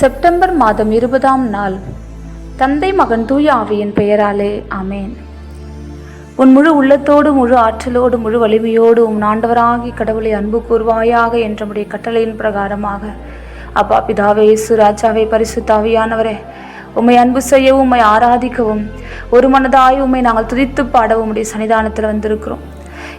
September மாதம் இருபதாம் நாள். தந்தை மகன் தூய ஆவியின் பெயராலே ஆமேன். உன் முழு உள்ளத்தோடு முழு ஆற்றலோடு முழு வலிமையோடு உன் ஆண்டவராகி கடவுளை அன்பு கூர்வாயாக என்றுடைய கட்டளையின் பிரகாரமாக. அப்பா பிதாவே இயேசு ராஜாவே பரிசுத்தாவியானவரே உம்மை அன்பு செய்யவும் உம்மை ஆராதிக்கவும் ஒரு மனதாய் உம்மை நாங்கள் துதித்து பாடவும் உடைய சன்னிதானத்தில் வந்திருக்கிறோம்.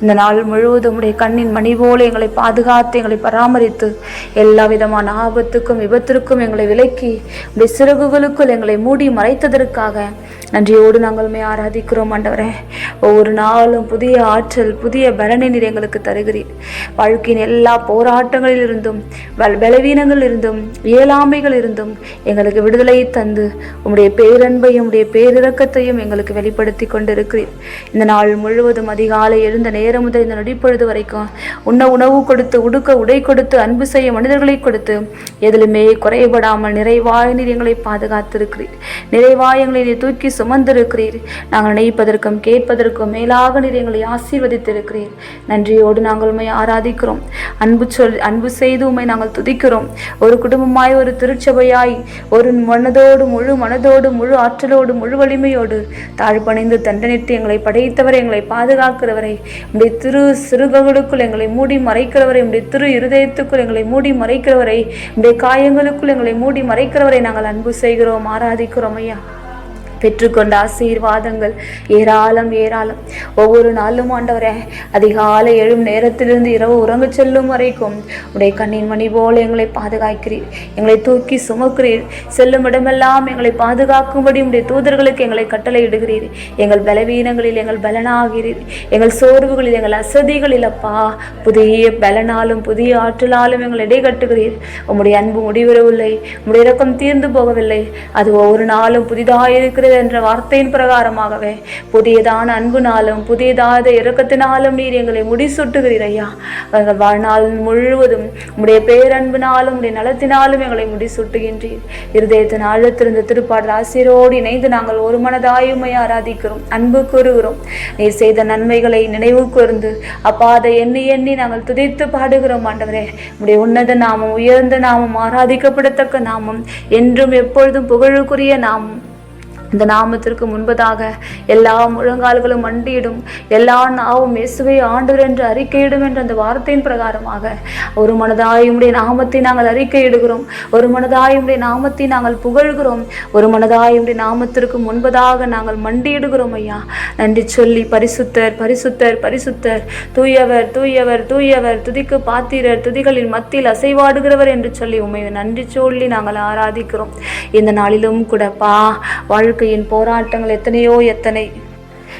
இந்த நாள் முழுவதும் உடைய கண்ணின் மணி போல எங்களை பாதுகாத்து எங்களை பராமரித்து எல்லா விதமான ஆபத்துக்கும் விபத்திற்கும் எங்களை விலக்கி உடைய சிறகுகளுக்குள் எங்களை மூடி மறைத்ததற்காக நன்றியோடு நாங்கள் ஆராதிக்கிறோம் ஆண்டவரே. ஒவ்வொரு நாளும் புதிய ஆற்றல் புதிய பலனை நீர் எங்களுக்கு தருகிறீர். வாழ்க்கையின் எல்லா போராட்டங்களில் இருந்தும் பலவீனங்கள் இருந்தும் இயலாமைகள் இருந்தும் எங்களுக்கு விடுதலை தந்து உம்முடைய பேரன்பையும் உம்முடைய பேரிறக்கத்தையும் எங்களுக்கு வெளிப்படுத்தி கொண்டிருக்கிறீர். இந்த நாள் முழுவதும் அதிகாலை எழுந்த நேரம் முதல் இந்த நொடிப்பொழுது வரைக்கும் உண்ண உணவு கொடுத்து உடுக்க உடை கொடுத்து அன்பு செய்ய மனிதர்களை கொடுத்து எதிலுமே குறைபடாமல் நிறைவாய் நீர் எங்களை பாதுகாத்திருக்கிறீர். நிறைவாய் எங்களை தூக்கி சுமந்திருக்கிறீர். நாங்கள் நினைப்பதற்கும் கேட்பதற்கும் மேலாக நீர் எங்களை ஆசீர்வதித்திருக்கிறீர். நன்றியோடு நாங்கள் உண்மை ஆராதிக்கிறோம். அன்பு சொல் அன்பு செய்து உண்மை நாங்கள் துதிக்கிறோம். ஒரு குடும்பமாய் ஒரு திருச்சபையாய் ஒரு மனதோடு முழு மனதோடு முழு ஆற்றலோடு முழு வலிமையோடு தாழ்பணிந்து தண்டனிட்டு எங்களை படைத்தவரை எங்களை பாதுகாக்கிறவரை உடைய திரு சிறுகளுக்குள் எங்களை மூடி மறைக்கிறவரை உடைய திரு இருதயத்துக்குள் எங்களை மூடி மறைக்கிறவரை உடைய காயங்களுக்குள் எங்களை மூடி மறைக்கிறவரை நாங்கள் அன்பு செய்கிறோம் ஆராதிக்கிறோம் ஐயா. பெற்றுக்கொண்ட ஆசீர்வாதங்கள். ஏராளம் ஏராளம். ஒவ்வொரு நாளும் ஆண்டவரே அதிகாலை எழும் நேரத்திலிருந்து இரவு உறங்க செல்லும் வரைக்கும் உடைய கண்ணின் மணி போல எங்களை பாதுகாக்கிறீர். எங்களை தூக்கி சுமக்கிறீர். செல்லும் இடமெல்லாம் எங்களை பாதுகாக்கும்படி உடைய தூதர்களுக்கு எங்களை கட்டளை இடுகிறீர் எங்கள் பலவீனங்களில் எங்கள் பலனாகிறீர். எங்கள் சோர்வுகளில் எங்கள் அசதிகளில் அப்பா புதிய பலனாலும் புதிய ஆற்றலாலும் எங்கள் இடை கட்டுகிறீர். உம்முடைய அன்பு முடிவரவில்லை. உம்முடைய இறக்கம் தீர்ந்து போகவில்லை. அது ஒவ்வொரு நாளும் புதிதாக இருக்கிறது என்ற வார்த்தையின் பிரகாரமாகவே புதியதான அன்புனாலும் புதியதாத இறக்கத்தினாலும் நீர் எங்களை முடிசூட்டுகிறீர் ஐயா எங்கள் வாழ்நாள் முழுவதும் உடைய பேரன்பினாலும் உடைய நலத்தினாலும் எங்களை முடிசூட்டுகின்றீர். இருதயத்தின் ஆழத்திருந்த திருப்பாடல் ஆசிரியரோடு இணைந்து நாங்கள் ஒரு மனதாயுமை ஆராதிக்கிறோம் அன்பு கூறுகிறோம். நீர் செய்த நன்மைகளை நினைவு கூர்ந்து அப்பா அதை எண்ணி எண்ணி நாங்கள் துதித்து பாடுகிறோம் ஆண்டவரே. உடைய உன்னத நாமம் உயர்ந்த நாமம் ஆராதிக்கப்படத்தக்க நாமம் என்றும் எப்பொழுதும் புகழுக்குரிய நாமம். இந்த நாமத்திற்கு முன்பதாக எல்லா முழங்கால்களும் மண்டியிடும் எல்லா நாவும் இயேசுவை ஆண்டவர் என்று அறிக்கையிடும் என்ற அந்த வார்த்தையின் பிரகாரமாக ஒரு மனதாயுடைய நாமத்தை நாங்கள் அறிக்கையிடுகிறோம். ஒரு மனதாயுடைய நாமத்தை நாங்கள் புகழ்கிறோம். ஒரு மனதாயுடைய நாமத்திற்கு முன்பதாக நாங்கள் மண்டியிடுகிறோம் ஐயா. நன்றி சொல்லி பரிசுத்தர் பரிசுத்தர் பரிசுத்தர். தூயவர் தூயவர் தூயவர். துதிக்கு பாத்திரர் துதிகளின் மத்தியில் அசைவாடுகிறவர் என்று சொல்லி உண்மை நன்றி சொல்லி நாங்கள் ஆராதிக்கிறோம். இந்த நாளிலும் கூடப்பா வாழ்க்கையின் போராட்டங்கள் எத்தனையோ எத்தனை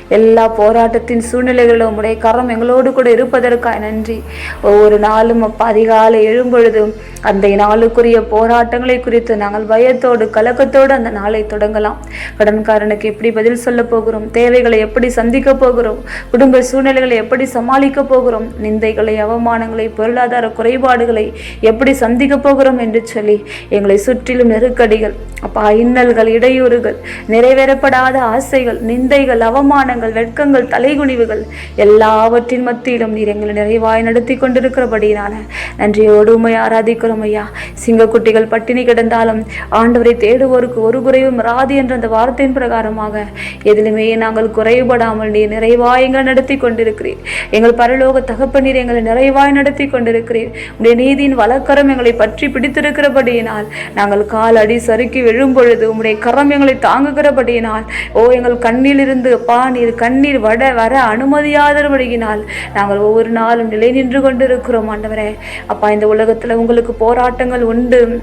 எல்லா போராட்டத்தின் சூழ்நிலைகளிலும் உடைய கரம் எங்களோடு கூட இருப்பதற்காக நன்றி. ஒவ்வொரு நாளும் அப்பா அதிகாலை எழும்பொழுதும் அந்த நாளுக்குரிய போராட்டங்களை குறித்து நாங்கள் பயத்தோடு கலக்கத்தோடு அந்த நாளை தொடங்கலாம். கடன்காரனுக்கு எப்படி பதில் சொல்ல போகிறோம்? தேவைகளை எப்படி சந்திக்க போகிறோம்? குடும்ப சூழ்நிலைகளை எப்படி சமாளிக்க போகிறோம்? நிந்தைகளை அவமானங்களை பொருளாதார குறைபாடுகளை எப்படி சந்திக்க போகிறோம் என்று சொல்லி எங்களை சுற்றிலும் நெருக்கடிகள் அப்பா இன்னல்கள் இடையூறுகள் நிறைவேறப்படாத ஆசைகள் நிந்தைகள் அவமானங்கள் வெட்கங்கள் தலைகுனிவுகள் எல்லாவற்றின் மத்தியிலும் நீர் எங்களை நிறைவாய் நடத்தி கொண்டிருக்கிறபடியினால நன்றியோடு உமை ஆராதிக்கிறோம் ஐயா. சிங்கக்குட்டிகள் பட்டினி கிடந்தாலும் ஆண்டவரை தேடுவோருக்கு ஒரு குறைவும் ராதி என்ற அந்த வார்த்தையின் பிரகாரமாக எதிலுமே நாங்கள் குறைபடாமல் நீர் நிறைவாய் எங்களை நடத்தி கொண்டிருக்கிறீர். எங்கள் பரலோக தகப்ப நீர் எங்களை நிறைவாய் நடத்தி கொண்டிருக்கிறீர். உடைய நீதியின் வழக்கரம் எங்களை பற்றி பிடித்திருக்கிறபடியினால் நாங்கள் கால் அடி சறுக்கி விழும் பொழுது உம்முடைய கரம் எங்களை தாங்குகிறபடியினால் ஓ எங்கள் கண்ணிலிருந்து அப்பா நீர் கண்ணீர் வட வர அனுமதியாதபடியினால் நாங்கள் ஒவ்வொரு நாளும் நிலை நின்று கொண்டிருக்கிறோம் ஆண்டவரே. அப்பா இந்த உலகத்தில் உங்களுக்கு போராட்டங்கள் உண்டு.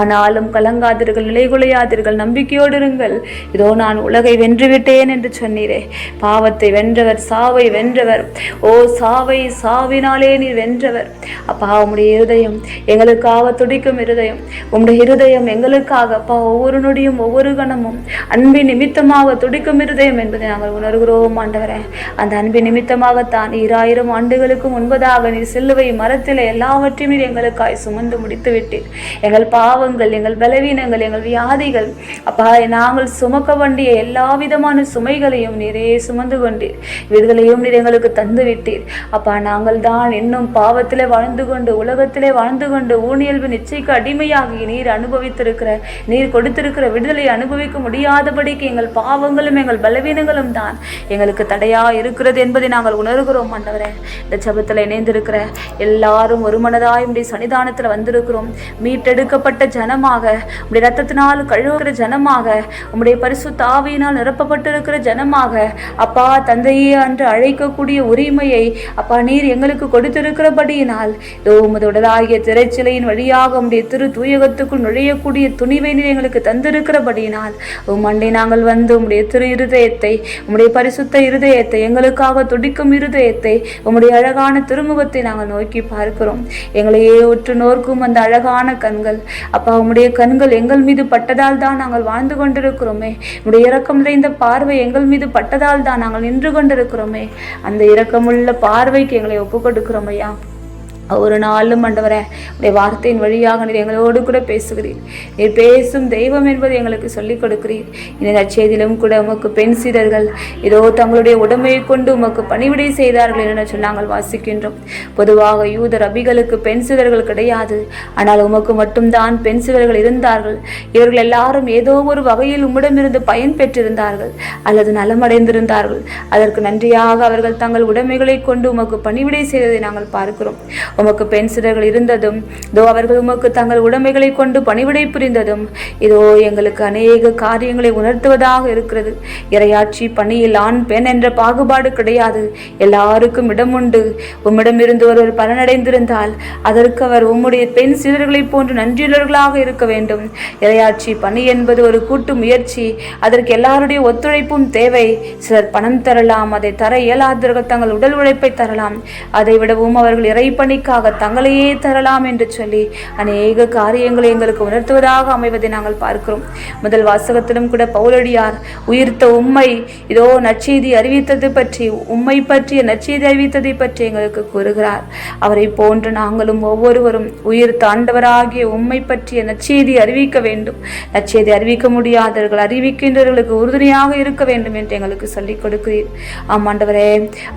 ஆனாலும் கலங்காதீர்கள் நிலைகுலையாதீர்கள் நம்பிக்கையோடு இருங்கள். இதோ நான் உலகை வென்றுவிட்டேன் என்று சொன்னீரே. பாவத்தை வென்றவர் சாவை வென்றவர். ஓ சாவை சாவினாலே நீர் வென்றவர். அப்பா உம்முடைய இருதயம் எங்களுக்காக துடிக்கும் இருதயம். உம்முடைய இருதயம் எங்களுக்காக அப்பா ஒவ்வொரு நொடியும் ஒவ்வொரு கணமும் அன்பின் நிமித்தமாக துடிக்கும் இருதயம் என்பதை நாங்கள் உணர்கிறோம் ஆண்டவரே. அந்த அன்பின் நிமித்தமாகத்தான் ஈராயிரம் ஆண்டுகளுக்கு முன்பதாக நீர் சிலுவை மரத்தில் எல்லாவற்றையும் நீர் எங்களுக்காய் சுமந்து முடித்து விட்டீர் எங்கள் பாவ பாவங்கள் எங்கள் பலவீனங்கள் எங்கள் வியாதிகள். அப்பா நாங்கள் சுமக்க வேண்டிய எல்லா விதமான சுமைகளையும் நீரே சுமந்து கொண்டீர் விடுதலையும் நீர் எங்களுக்கு தந்து விட்டீர். அப்பா நாங்கள் தான் இன்னும் பாவத்திலே வாழ்ந்து கொண்டு உலகத்திலே வாழ்ந்து கொண்டு ஊனியல்பு நிச்சயிக்கு அடிமையாகி நீர் அனுபவித்திருக்கிற நீர் கொடுத்திருக்கிற விடுதலை அனுபவிக்க முடியாதபடிக்கு எங்கள் பாவங்களும் எங்கள் பலவீனங்களும் தான் எங்களுக்கு தடையா இருக்கிறது என்பதை நாங்கள் உணர்கிறோம் ஆண்டவரே. இந்த ஜெபத்தில் இணைந்திருக்கிற எல்லாரும் ஒரு மனதாய் சன்னிதானத்தில் வந்திருக்கிறோம். மீட்டெடுக்கப்பட்ட ஜனமாக உடைய ரத்தத்தினால் கழுவுகிற ஜனமாக உம்முடைய பரிசு தாவியினால் நிரப்பப்பட்டிருக்கிற ஜனமாக அப்பா தந்தையே அன்று அழைக்கக்கூடிய உரிமையை அப்பா நீர் எங்களுக்கு கொடுத்திருக்கிறபடியினால் இதோ உமது உடலாகிய திரைச்சிலையின் வழியாக உம்முடைய திரு தூயகத்துக்குள் நுழையக்கூடிய துணிவை நீர் எங்களுக்கு தந்திருக்கிறபடியினால் உம் அண்டை நாங்கள் வந்து உம்முடைய திரு இருதயத்தை உம்முடைய பரிசுத்த இருதயத்தை எங்களுக்காக துடிக்கும் இருதயத்தை உம்முடைய அழகான திருமுகத்தை நாங்கள் நோக்கி பார்க்கிறோம். எங்களையே உற்று நோக்கும் அந்த அழகான கண்கள் அப்பா உம்முடைய கண்கள் எங்கள் மீது பட்டதால் தான் நாங்கள் வாழ்ந்து கொண்டிருக்கிறோமே. உம்முடைய இரக்கம் நிறைந்த பார்வை எங்கள் மீது பட்டதால் தான் நாங்கள் நின்று கொண்டிருக்கிறோமே. அந்த இரக்கமுள்ள பார்வைக்கு எங்களை ஒப்புக் கொடுக்கிறோம் ஐயா. ஒரு நாளும் ஆண்டவரே உடைய வார்த்தையின் வழியாக நீர் எங்களோடு கூட பேசுகிறீர். நீர் பேசும் தெய்வம் என்பது எங்களுக்கு சொல்லிக் கொடுக்கிறீர். இந்த நற்செய்தியிலும் கூட உமக்கு பெண் சீடர்கள் ஏதோ தங்களுடைய உடமையை கொண்டு உமக்கு பணிவிடை செய்தார்கள் என்று சொல்லி நாங்கள் வாசிக்கின்றோம். பொதுவாக யூத ரபிகளுக்கு பெண் சீடர்கள் கிடையாது. ஆனால் உமக்கு மட்டும்தான் பெண் சீடர்கள் இருந்தார்கள். இவர்கள் எல்லாரும் ஏதோ ஒரு வகையில் உம்மிடமிருந்து பயன் பெற்றிருந்தார்கள் அல்லது நலமடைந்திருந்தார்கள். அதற்கு நன்றியாக அவர்கள் தங்கள் உடைமைகளை கொண்டு உமக்கு பணிவிடை செய்ததை நாங்கள் பார்க்கிறோம். உமக்கு பெண் சிறர்கள் இருந்ததும் இதோ அவர்கள் உமக்கு தங்கள் உடைமைகளை கொண்டு பணிவிடை புரிந்ததும் இதோ எங்களுக்கு அநேக காரியங்களை உணர்த்துவதாக இருக்கிறது. இரையாட்சி பணியில் ஆண் பெண் என்ற பாகுபாடு கிடையாது. எல்லாருக்கும் இடம் உண்டு. உம்மிடமிருந்து ஒருவர் பலனடைந்திருந்தால் அதற்கு அவர் உம்முடைய பெண் சிறர்களைப் போன்று நன்றியுள்ளவர்களாக இருக்க வேண்டும். இரையாட்சி பணி என்பது ஒரு கூட்டு முயற்சி. அதற்கு எல்லாருடைய ஒத்துழைப்பும் தேவை. சிலர் பணம் தரலாம் அதை தர இயலாதவர்கள் தங்கள் உடல் உழைப்பை தரலாம். அதை விடவும் அவர்கள் இறைப்பணிக்காக தங்களையே தரலாம் என்று சொல்லி அநேக காரியங்களை எங்களுக்கு உணர்த்துவதாக அமைவதை நாங்கள் பார்க்கிறோம். முதல் வாசகத்திலும் கூட பௌலடியார் உயிர்த்த உண்மை இதோ நற்செய்தி அறிவித்தது பற்றி உம்மை பற்றிய நற்செய்தி அறிவித்ததை பற்றி எங்களுக்கு கூறுகிறார். அவரை போன்று நாங்களும் ஒவ்வொருவரும் உயிர்த்த ஆண்டவராகிய உம்மை பற்றிய நற்செய்தி அறிவிக்க வேண்டும். நற்செய்தி அறிவிக்க முடியாதவர்கள் அறிவிக்கின்றவர்களுக்கு உறுதுணையாக இருக்க வேண்டும் என்று எங்களுக்கு சொல்லிக் கொடுக்கிறீர். ஆம் ஆண்டவரே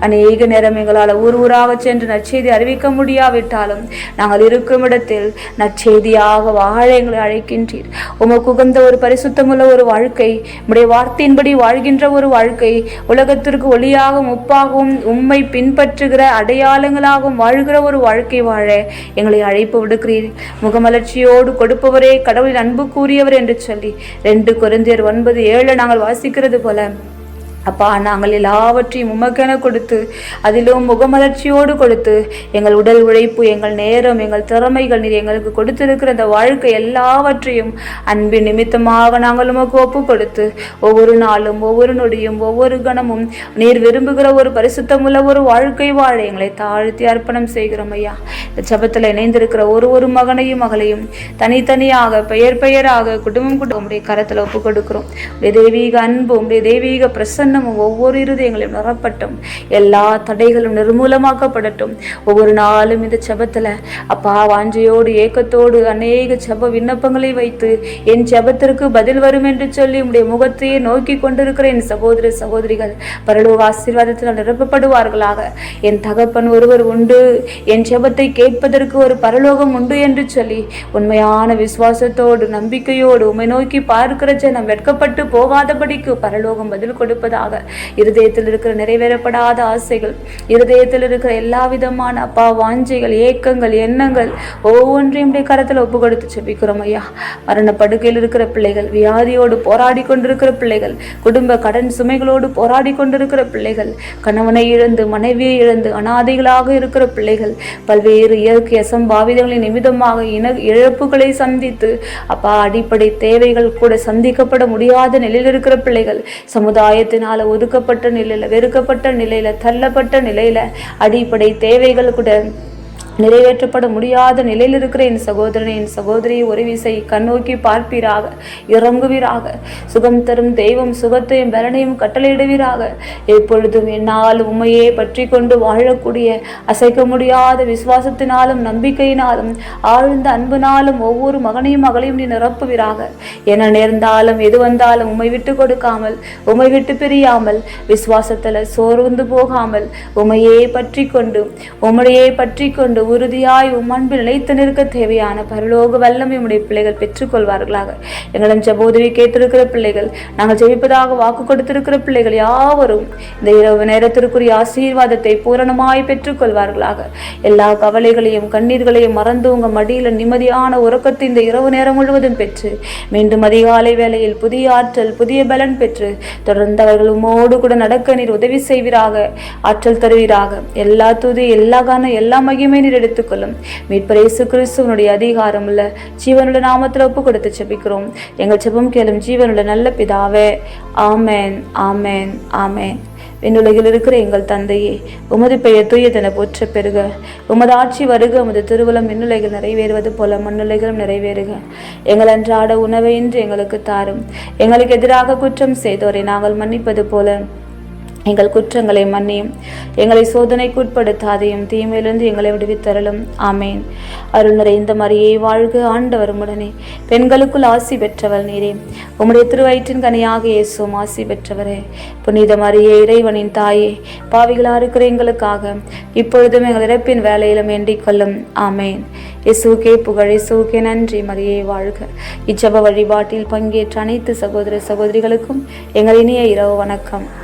அநேக நேரம் எங்களால் ஊர் ஊராக சென்று நற்செய்தி அறிவிக்க முடியாது முடியாவிட்டாலும் நாங்கள் இருக்கும் இடத்தில் நற்செய்தியாக வாழ எங்களை அழைக்கின்றீர். உமக்கு உகந்த ஒரு பரிசுத்தமுள்ள ஒரு வாழ்க்கை உடைய வார்த்தையின்படி வாழ்கின்ற ஒரு வாழ்க்கை உலகத்திற்கு ஒளியாகவும் உப்பாகவும் உம்மை பின்பற்றுகிற அடையாளங்களாகவும் வாழ்கிற ஒரு வாழ்க்கை வாழ எங்களை அழைப்பு விடுக்கிறீர். முகமலர்ச்சியோடு கொடுப்பவரே கடவுளின் அன்பு கூறியவர் என்று சொல்லி ரெண்டு குறைந்தியர் ஒன்பது ஏழு நாங்கள் வாசிக்கிறது போல அப்பா நாங்கள் எல்லாவற்றையும் உமக்கென கொடுத்து அதிலும் முகமலர்ச்சியோடு கொடுத்து எங்கள் உடல் உழைப்பு எங்கள் நேரம் எங்கள் திறமைகள் நீர் எங்களுக்கு கொடுத்திருக்கிற இந்த வாழ்க்கை எல்லாவற்றையும் அன்பின் நிமித்தமாக நாங்கள் உமக்கு ஒப்பு கொடுத்து ஒவ்வொரு நாளும் ஒவ்வொரு நொடியும் ஒவ்வொரு கணமும் நீர் விரும்புகிற ஒரு பரிசுத்தமுள்ள ஒரு வாழ்க்கை வாழ எங்களை தாழ்த்தி அர்ப்பணம் செய்கிறோம் ஐயா. இந்த ஜபத்தில் இணைந்திருக்கிற ஒரு ஒரு மகனையும் மகளையும் தனித்தனியாக பெயர் பெயராக குடும்பம் குடும்பம் உடைய கரத்தில் ஒப்பு கொடுக்கிறோம் உடைய தெய்வீக அன்பு உடைய தெய்வீக பிரசன்னமும் ஒவ்வொரு இருதயங்களையும் நிரப்பட்டும். எல்லா தடைகளும் நிர்மூலமாக்கப்படட்டும். ஒவ்வொரு நாளும் இந்த ஜெபத்துல அப்பா வாஞ்சையோடு ஏக்கத்தோடு அநேக செப விண்ணப்பங்களை வைத்து என் செபத்திற்கு பதில் வரும் என்று சொல்லி உடைய முகத்தையே நோக்கி கொண்டிருக்கிற என் சகோதர சகோதரிகள் பரலோக ஆசீர்வாதத்தினால் நிரப்பப்படுவார்களாக. என் தகப்பன் ஒருவர் உண்டு. என் செபத்தை கேட்பதற்கு ஒரு பரலோகம் உண்டு என்று சொல்லி உண்மையான விசுவாசத்தோடு நம்பிக்கையோடு உம்மை நோக்கி பார்க்கிற ஜனம் வெட்கப்பட்டு போகாதபடிக்கு பரலோகம் பதில் கொடுப்பதாக இருதயத்தில் இருக்கிற நிறைவேறப்படாத ஆசைகள் இருதயத்தில் இருக்கிற எல்லா விதமான அப்பா வாஞ்சைகள் ஏக்கங்கள் எண்ணங்கள் ஒவ்வொன்றையும் கரத்தில் ஒப்பு கொடுத்து செபிக்கிறோம் ஐயா. மரண படுக்கையில் இருக்கிற பிள்ளைகள் வியாதியோடு போராடி கொண்டிருக்கிற பிள்ளைகள் குடும்ப கடன் சுமைகளோடு போராடி கொண்டிருக்கிற பிள்ளைகள் கணவனை இழந்து மனைவியை இழந்து அனாதைகளாக இருக்கிற பிள்ளைகள் பல்வேறு இயற்கை அசம்பாவிதங்களின் நிமித்தமாக இன இழப்புகளை சந்தித்து அப்பா அடிப்படை தேவைகள் கூட சந்திக்கப்பட முடியாத நிலையில் இருக்கிற பிள்ளைகள் சமுதாயத்தினால ஒதுக்கப்பட்ட நிலையில் வெறுக்கப்பட்ட நிலையில் தள்ளப்பட்ட நிலையில் அடிப்படை தேவைகள் கூட நிறைவேற்றப்பட முடியாத நிலையில் இருக்கிற என் சகோதரனை என் சகோதரியை ஒரு விசை கண்ணோக்கி பார்ப்பீராக இறங்குவீராக. சுகம் தரும் தெய்வம் சுகத்தையும் பலனையும் கட்டளையிடுவீராக. எப்பொழுதும் என்னால் உண்மையே பற்றி கொண்டு வாழக்கூடிய அசைக்க முடியாத விசுவாசத்தினாலும் நம்பிக்கையினாலும் ஆழ்ந்த அன்பினாலும் ஒவ்வொரு மகனையும் மகளையும் நீ நிரப்புவீராக. என நேர்ந்தாலும் எது வந்தாலும் உம்மை விட்டு கொடுக்காமல் உம்மை விட்டு பிரியாமல் விசுவாசத்தில் சோர்ந்து போகாமல் உமையே பற்றி கொண்டு உமையே பற்றி கொண்டு உறுதியாய் உம் அன்பில் நிலைத்து நிற்க தேவையான பரலோக வல்லமை உடைய பிள்ளைகள் பெற்றுக்கொள்வார்களாக. எங்களிடம் ஜபோதவி கேட்டிருக்கிற பிள்ளைகள் நாங்கள் ஜெபிப்பதாக வாக்கு கொடுத்திருக்கிற பிள்ளைகள் யாவரும் இந்த இரவு நேரத்திற்குரிய ஆசீர்வாதத்தை பூரணமாய் பெற்றுக்கொள்வார்களாக. எல்லா கவலைகளையும் கண்ணீர்களையும் மறந்து உங்கள் மடியில் நிம்மதியான உறக்கத்தை இந்த இரவு நேரம் முழுவதும் பெற்று மீண்டும் அதிகாலை வேளையில் புதிய ஆற்றல் புதிய பலன் பெற்று தொடர்ந்து அவர்கள் உமோடு கூட நடக்க நீர் உதவி செய்வீராக ஆற்றல் தருவீராக. எல்லா துதி எல்லா கான எல்லா மகிமை நீர் எடுத்துக்கொள்ளும். மீட்பர் இயேசு கிறிஸ்துவனுடைய அதிகாரம் உள்ள ஜீவனுள்ள நாமத்தில் ஒப்பு கொடுத்து செபிக்கிறோம் எங்கள் செபம் கேளும் ஜீவனுள்ள நல்ல பிதாவே ஆமேன் ஆமேன் ஆமேன். விண்ணுலகில் இருக்கிற எங்கள் தந்தையே உமது பெயர் தூயதென போற்ற பெறுக. உமது ஆட்சி வருக உமது திருவலம் விண்ணுலைகள் நிறைவேறுவது போல மண்ணுலைகளும் நிறைவேறுக. எங்கள் அன்றாட உணவை இன்று எங்களுக்கு தாரும். எங்களுக்கு எதிராக குற்றம் செய்தோரை நாங்கள் மன்னிப்பது போல எங்கள் குற்றங்களை மன்னியும். எங்களை சோதனைக்கு உட்படுத்தாதையும் தீமையிலிருந்து எங்களை விடுவித்தரலும் ஆமேன். அருள் நிறைந்த மரியை வாழ்க ஆண்டவர் உடனே பெண்களுக்குள் ஆசி பெற்றவள் நீரே. உம்முடைய திருவயிற்றின் கனியாக இயேசும் ஆசி பெற்றவரே. புனித மரியே இறைவனின் தாயே பாவிகளாக இருக்கிற எங்களுக்காக இப்பொழுதும் எங்கள் இறப்பின் வேலையிலும் வேண்டிக்கொள்ளும் ஆமேன். இசுகே புகழ் இசுகே நன்றி மரியை வாழ்க. இச்சப வழிபாட்டில் பங்கேற்ற அனைத்து சகோதர சகோதரிகளுக்கும் எங்கள் இனிய இரவு வணக்கம்.